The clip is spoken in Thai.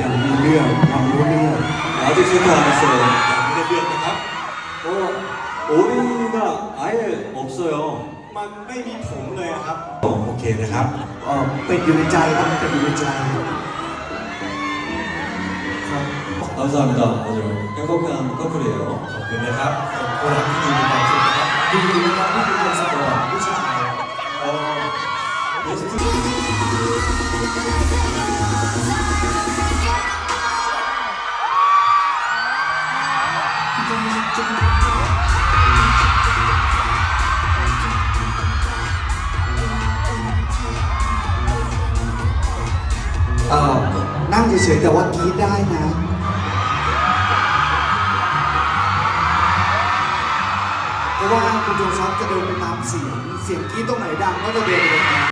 ยังมีเรื่องยังรู้เรื่อง 아직 시작 안 했어요. ยังไม่ได้เรื่องนะครับ 어, 오리가 아예 없어요. มันไม่มีผมเลยอะครับ 어, โอเคนะครับ เอ่อเป็ดอยู่ในใจครับเป็ดอยู่ในใจครับ 감사합니다. 아주 행복한 커플이에요. ขอบคุณนะครับเป็นคนรักที่ดีมีความสุขนะครับ ดีนะครับ บ เออนั่งเฉยๆแต่ว่ากรีดได้นะ เพราะว่าคุณโจซอฟจะเดินไปตามเสียง เสียงกรีดตรงไหนดังก็จะเดินไปตรงนั้น